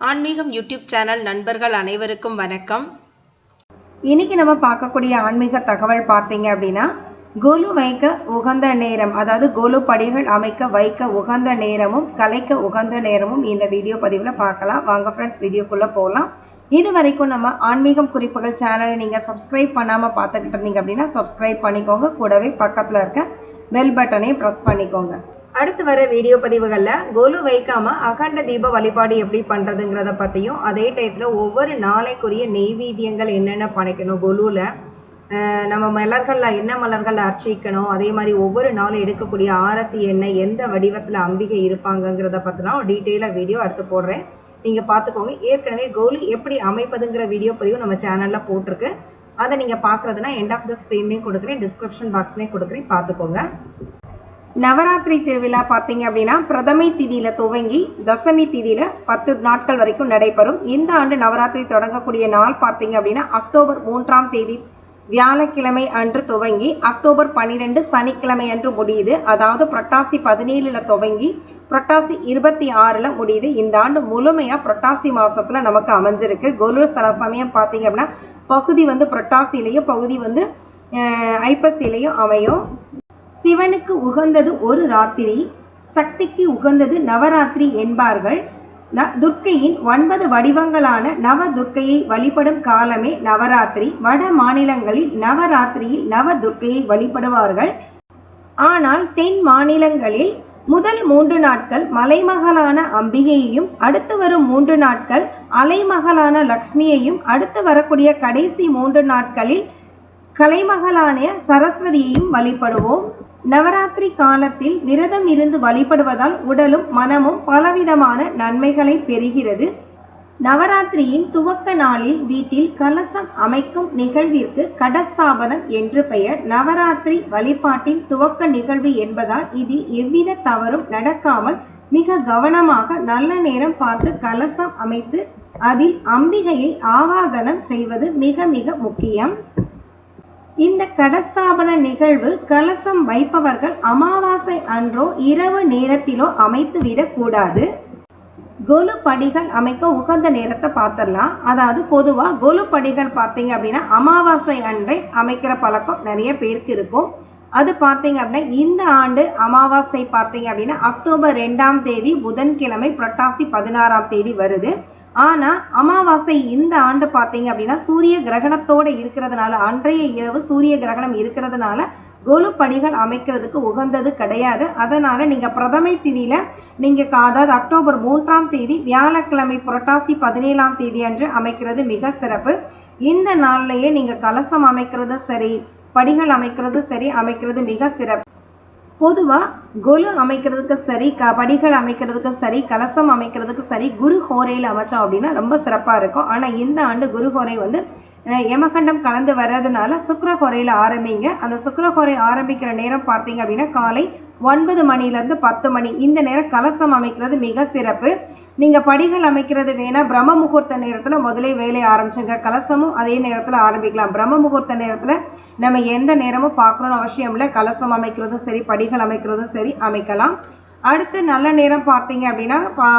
ஆன்மீகம் YouTube channel நண்பர்கள் அனைவருக்கும் வணக்கம். இன்னைக்கு நம்ம பார்க்கக்கூடிய ஆன்மீக தகவல் பார்த்தீங்க அப்படின்னா கோலு வைக்க உகந்த நேரம் அதாவது கோலு படிகள் அமைக்க வைக்க உகந்த நேரமும் கலைக்க உகந்த நேரமும் இந்த வீடியோ பதிவில் பார்க்கலாம். வாங்க ஃப்ரெண்ட்ஸ் வீடியோக்குள்ளே போகலாம் இது வரைக்கும் நம்ம ஆன்மீகம் குறிப்புகள் சேனலை நீங்கள் சப்ஸ்கிரைப் பண்ணாமல் பார்த்துக்கிட்டு இருந்தீங்க அப்படின்னா சப்ஸ்கிரைப் பண்ணிக்கோங்க. கூடவே பக்கத்தில் இருக்க பெல் பட்டனையும் ப்ரெஸ் பண்ணிக்கோங்க. அடுத்து வர வீடியோ பதிவுகளில் கோலு வைக்காமல் அகண்ட தீப வழிபாடு எப்படி பண்ணுறதுங்கிறத பற்றியும் அதே டயத்தில் ஒவ்வொரு நாளைக்குரிய நெய்வேத்தியங்கள் என்னென்ன படைக்கணும் கொலுவில் நம்ம மலர்களில் என்ன மலர்கள் அர்ச்சிக்கணும்? அதே மாதிரி ஒவ்வொரு நாளும் எடுக்கக்கூடிய ஆரத்தி என்ன? எந்த வடிவத்தில் அம்பிகை இருப்பாங்கங்கிறத பற்றினா டீட்டெயிலாக வீடியோ அடுத்து போடுறேன். நீங்கள் பார்த்துக்கோங்க ஏற்கனவே கோலு எப்படி அமைப்பதுங்கிற வீடியோ பதிவு நம்ம சேனலில் போட்டிருக்கு. அதை நீங்கள் பார்க்குறதுனா எண்ட் ஆஃப் த ஸ்க்ரீன்லேயும் கொடுக்குறேன். டிஸ்கிரிப்ஷன் பாக்ஸ்லேயும் கொடுக்குறேன். பார்த்துக்கோங்க நவராத்திரி திருவிழா பார்த்தீங்க அப்படின்னா பிரதமை திதியில துவங்கி தசமி திதியில பத்து நாட்கள் வரைக்கும் நடைபெறும். இந்த ஆண்டு நவராத்திரி தொடங்கக்கூடிய நாள் பார்த்தீங்க அப்படின்னா அக்டோபர் மூன்றாம் தேதி வியாழக்கிழமை அன்று துவங்கி அக்டோபர் பன்னிரெண்டு சனிக்கிழமை அன்று முடியுது. அதாவது புரட்டாசி பதினேழுல துவங்கி புரட்டாசி இருபத்தி ஆறுல முடியுது. இந்த ஆண்டு முழுமையா புரட்டாசி மாசத்துல நமக்கு அமைஞ்சிருக்கு. கொலூர் சில சமயம் பார்த்தீங்க அப்படின்னா பகுதி வந்து புரட்டாசிலையும் பகுதி வந்து ஐப்பசிலையும் அமையும். சிவனுக்கு உகந்தது ஒரு ராத்திரி சக்திக்கு உகந்தது நவராத்திரி என்பார்கள். ந துர்க்கையின் ஒன்பது வடிவங்களான நவ துர்க்கையை வழிபடும் காலமே நவராத்திரி. வட மாநிலங்களில் நவராத்திரியில் நவ துர்க்கையை வழிபடுவார்கள். ஆனால் தென் மாநிலங்களில் முதல் மூன்று நாட்கள் மலைமகளான அம்பிகையையும் அடுத்து வரும் மூன்று நாட்கள் அலைமகளான லக்ஷ்மியையும் அடுத்து வரக்கூடிய கடைசி மூன்று நாட்களில் கலைமகளான சரஸ்வதியையும் வழிபடுவோம். நவராத்திரி காலத்தில் விரதம் இருந்து வழிபடுவதால் உடலும் மனமும் பலவிதமான நன்மைகளை பெறுகிறது. நவராத்திரியின் துவக்க நாளில் வீட்டில் கலசம் அமைக்கும் நிகழ்விற்கு கடஸ்தாபனம் என்று பெயர். நவராத்திரி வழிபாட்டின் துவக்க நிகழ்வு என்பதால் இதில் எவ்வித தவறும் நடக்காமல் மிக கவனமாக நல்ல நேரம் பார்த்து கலசம் அமைத்து அதில் அம்பிகையை ஆவாகனம் செய்வது மிக மிக முக்கியம். இந்த கடஸ்தாபன நிகழ்வு கலசம் வைப்பவர்கள் அமாவாசை அன்றோ இரவு நேரத்திலோ அமைத்து விடக்கூடாது கொலு படிகள் அமைக்க உகந்த நேரத்தை பார்த்துடலாம். அதாவது பொதுவாக கொலு படிகள் பார்த்தீங்க அப்படின்னா அமாவாசை அன்றை அமைக்கிற பழக்கம் நிறைய பேருக்கு இருக்கும். அது பார்த்தீங்க அப்படின்னா இந்த ஆண்டு அமாவாசை பார்த்தீங்க அப்படின்னா அக்டோபர் ரெண்டாம் தேதி புதன்கிழமை புரட்டாசி பதினாறாம் தேதி வருது. ஆனால் அமாவாசை இந்த ஆண்டு பார்த்தீங்க அப்படின்னா சூரிய கிரகணத்தோடு இருக்கிறதுனால அன்றைய இரவு சூரிய கிரகணம் இருக்கிறதுனால கொலு படிகள் அமைக்கிறதுக்கு உகந்தது கிடையாது. அதனால் நீங்கள் பிரதமை திதியில் நீங்கள் அதாவது அக்டோபர் மூன்றாம் தேதி வியாழக்கிழமை புரட்டாசி பதினேழாம் தேதி அன்று அமைக்கிறது மிக சிறப்பு. இந்த நாள்லையே நீங்கள் கலசம் அமைக்கிறது சரி படிகள் அமைக்கிறது சரி அமைக்கிறது மிக சிறப்பு. பொதுவாக கொலு அமைக்கிறதுக்கு சரி க படிகள் அமைக்கிறதுக்கு சரி கலசம் அமைக்கிறதுக்கு சரி குரு ஹோரையில் அமைச்சோம் அப்படின்னா ரொம்ப சிறப்பாக இருக்கும். ஆனால் இந்த ஆண்டு குரு ஹோரை வந்து யமகண்டம் கலந்து வர்றதுனால சுக்கரஹோரையில் ஆரம்பிங்க. அந்த சுக்கரஹோரை ஆரம்பிக்கிற நேரம் பார்த்தீங்க அப்படின்னா காலை ஒன்பது மணிலேருந்து பத்து மணி. இந்த நேரம் கலசம் அமைக்கிறது மிக சிறப்பு. நீங்கள் படிகள் அமைக்கிறது வேணால் பிரம்ம முகூர்த்த நேரத்தில் முதலே வேலையை ஆரம்பிச்சுங்க. கலசமும் அதே நேரத்தில் ஆரம்பிக்கலாம். பிரம்ம முகூர்த்த நேரத்தில் நம்ம எந்த நேரமும் பார்க்கணும்னு அவசியம் இல்லை. கலசம் அமைக்கிறதும் சரி படிகள் அமைக்கிறதும் சரி அமைக்கலாம். அடுத்து நல்ல நேரம் பார்த்தீங்க அப்படின்னா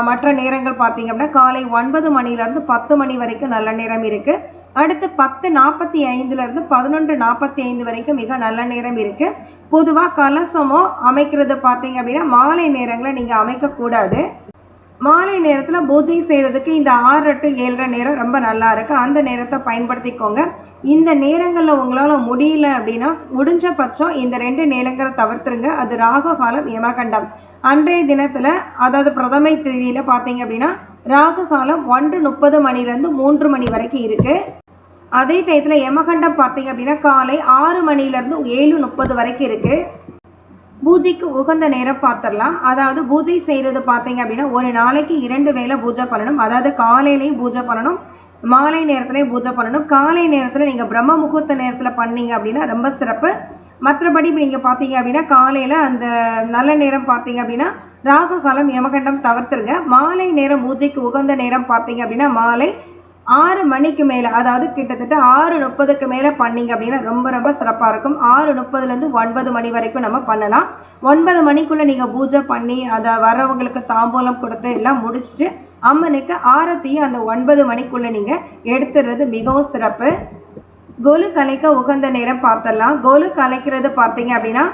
மற்ற நேரங்கள் பார்த்தீங்க அப்படின்னா காலை ஒன்பது மணிலேருந்து பத்து மணி வரைக்கும் நல்ல நேரம் இருக்குது அடுத்து பத்து நாற்பத்தி ஐந்துலேருந்து பதினொன்று நாற்பத்தி ஐந்து வரைக்கும் மிக நல்ல நேரம் இருக்குது பொதுவாக கலசமோ அமைக்கிறது பார்த்தீங்க அப்படின்னா மாலை நேரங்களில் நீங்கள் அமைக்கக்கூடாது மாலை நேரத்தில் பூஜை செய்கிறதுக்கு இந்த ஆறு டு ஏழரை நேரம் ரொம்ப நல்லா இருக்குது அந்த நேரத்தை பயன்படுத்திக்கோங்க. இந்த நேரங்களில் உங்களால் முடியல அப்படின்னா முடிஞ்ச பட்சம் இந்த ரெண்டு நேரங்களை தவிர்த்துருங்க. அது ராகு காலம் யமகண்டம் அன்றைய தினத்தில் அதாவது பிரதமை தேதியில் பார்த்தீங்க அப்படின்னா ராகு காலம் ஒன்று முப்பது மணிலேருந்து மூன்று மணி வரைக்கும் இருக்குது அதே டயத்தில் யமகண்டம் பார்த்தீங்க அப்படின்னா காலை ஆறு மணிலேருந்து ஏழு முப்பது வரைக்கும் இருக்குது பூஜைக்கு உகந்த நேரம் பார்த்துடலாம். அதாவது பூஜை செய்கிறது பார்த்தீங்க அப்படின்னா ஒரு நாளைக்கு இரண்டு வேளை பூஜை பண்ணணும். அதாவது காலையிலையும் பூஜை பண்ணணும் மாலை நேரத்துலையும் பூஜை பண்ணணும். காலை நேரத்தில் நீங்கள் பிரம்ம முகூர்த்த நேரத்தில் பண்ணீங்க அப்படின்னா ரொம்ப சிறப்பு. மற்றபடி நீங்கள் பார்த்தீங்க அப்படின்னா காலையில் அந்த நல்ல நேரம் பார்த்தீங்க அப்படின்னா ராகு காலம் யமகண்டம் தவிர்த்துருங்க. மாலை நேரம் பூஜைக்கு உகந்த நேரம் பார்த்தீங்க அப்படின்னா மாலை ஆறு மணிக்கு மேலே அதாவது கிட்டத்தட்ட ஆறு முப்பதுக்கு மேலே பண்ணீங்க அப்படின்னா ரொம்ப ரொம்ப சிறப்பாக இருக்கும். ஆறு முப்பதுலேருந்து ஒன்பது மணி வரைக்கும் நம்ம பண்ணலாம். ஒன்பது மணிக்குள்ளே நீங்கள் பூஜை பண்ணி அதை வரவங்களுக்கு தாம்பூலம் கொடுத்து எல்லாம் முடிச்சுட்டு அம்மனுக்கு ஆரத்தையும் அந்த ஒன்பது மணிக்குள்ள நீங்க எடுத்துடுறது மிகவும் சிறப்பு. கோலு கலைக்க உகந்த நேரம் பார்த்தரலாம் கோலு கலைக்கிறது பார்த்தீங்க அப்படின்னா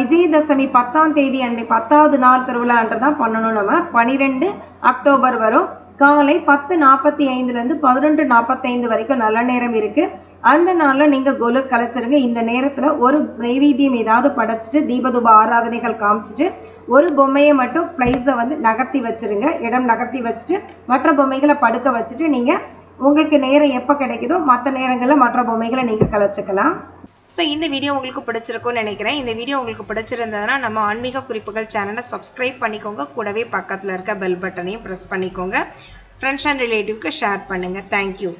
விஜயதசமி பத்தாம் தேதி அன்றைக்கு பத்தாவது நாள் திருவிழான்றதான் பண்ணணும் நம்ம. பனிரெண்டு அக்டோபர் வரும். காலை பத்து நாற்பத்தி ஐந்துலேருந்து பதினொன்று நாற்பத்தைந்து வரைக்கும் நல்ல நேரம் இருக்குது அந்த நாளில் நீங்கள் கொலு கலைச்சிருங்க. இந்த நேரத்தில் ஒரு நைவேத்தியம் ஏதாவது படைச்சிட்டு தீபதூப ஆராதனைகள் காமிச்சிட்டு ஒரு பொம்மையை மட்டும் ப்ளைஸை வந்து நகர்த்தி வச்சிருங்க. இடம் நகர்த்தி வச்சுட்டு மற்ற பொம்மைகளை படுக்க வச்சுட்டு நீங்கள் உங்களுக்கு நேரம் எப்போ கிடைக்குதோ மற்ற நேரங்களில் மற்ற பொம்மைகளை நீங்கள் கலைச்சிக்கலாம். ஸோ இந்த வீடியோ உங்களுக்கு பிடிச்சிருக்கும்னு நினைக்கிறேன். இந்த வீடியோ உங்களுக்கு பிடிச்சிருந்ததுன்னா நம்ம ஆன்மீக குறிப்புகள் சேனலை சப்ஸ்கிரைப் பண்ணிக்கோங்க. கூடவே பக்கத்தில் இருக்க பெல் பட்டனையும் ப்ரெஸ் பண்ணிக்கோங்க. ஃப்ரெண்ட்ஸ் அண்ட் ரிலேட்டிவ்க்கு ஷேர் பண்ணுங்கள் தேங்க்யூ